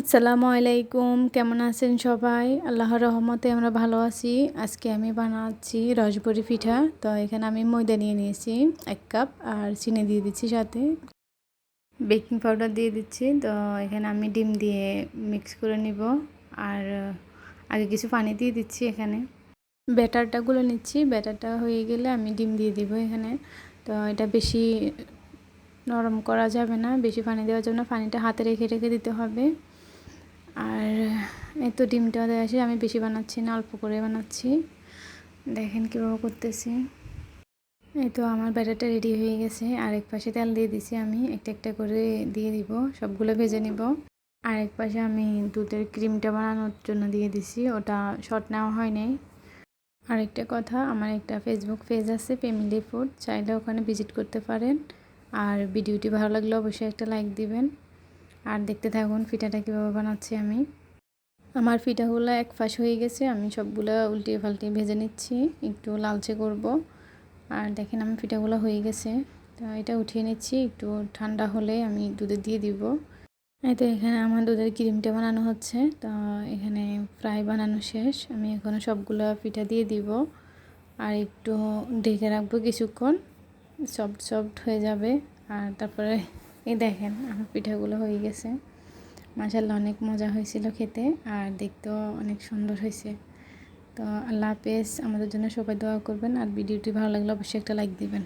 আসসালামু আলাইকুম, কেমন আছেন সবাই? আল্লাহর রহমতে আমরা ভালো আছি। আজকে আমি বানাচ্ছি রসবরি পিঠা। তো এখানে আমি ময়দা নিয়ে নিয়েছি, এক কাপ, আর চিনি দিয়ে দিচ্ছি সাথে। বেকিং পাউডার দিয়ে দিচ্ছি। তো এখানে আমি ডিম দিয়ে মিক্স করে নিব। আর আগে কিছু পানি দিয়ে দিচ্ছি এখানে। ব্যাটারটা গুলো নিচ্ছি। ব্যাটারটা হয়ে গেলে আমি ডিম দিয়ে দিব এখানে। তো এটা বেশি নরম করা যাবে না। বেশি পানি দেওয়ার জন্য পানিটা হাতে রেখে রেখে দিতে হবে। এই তো ডিমটা দেওয়া আছে আমি বেশি বানাচ্ছি না, অল্প করে বানাচ্ছি। দেখেন কীভাবে করতেছি। এই তো আমার ব্যাটারটা রেডি হয়ে গেছে আর এক পাশে তেল দিয়ে দিছি আমি, একটা একটা করে দিয়ে দিব, সবগুলো ভেজে নিব। আর এক পাশে আমি দুধের ক্রিমটা বানানোর জন্য দিয়ে দিছি, ওটা শর্ট নেওয়া হয় নাই। আরেকটা কথা, আমার একটা ফেসবুক পেজ আছে ফ্যামিলি ফুড চাইলে ওখানে ভিজিট করতে পারেন। আর ভিডিওটি ভালো লাগলে অবশ্যই একটা লাইক দিবেন। আর দেখতে থাকুন ফিটাটা কীভাবে বানাচ্ছি আমি। আমার ফিটাগুলো এক ফাঁস হয়ে গেছে, আমি সবগুলো উল্টিয়ে পাল্টিয়ে ভেজে নিচ্ছি, একটু লালচে করব। আর দেখেন আমার ফিটাগুলো হয়ে গেছে, তো এটা উঠিয়ে নিচ্ছি, একটু ঠান্ডা হলে আমি দুধে দিয়ে দিব। তো এখানে আমার দুধের ক্রিমটা বানানো হচ্ছে, তো এখানে ফ্রাই বানানো শেষ, আমি এখানে সবগুলো পিঠা দিয়ে দিব। আর একটু ঢেকে রাখব কিছুক্ষণ সফট সফট হয়ে যাবে। আর তারপরে এই দেখেন আমার পিঠাগুলো হয়ে গেছে। মাসাল্লাহ অনেক মজা হয়েছিল খেতে আর দেখতেও অনেক সুন্দর হয়েছে। তো আল্লাহ হাফেজ, আমাদের জন্য সবাই দোয়া করবেন আর ভিডিওটি ভালো লাগলে অবশ্যই একটা লাইক দিবেন।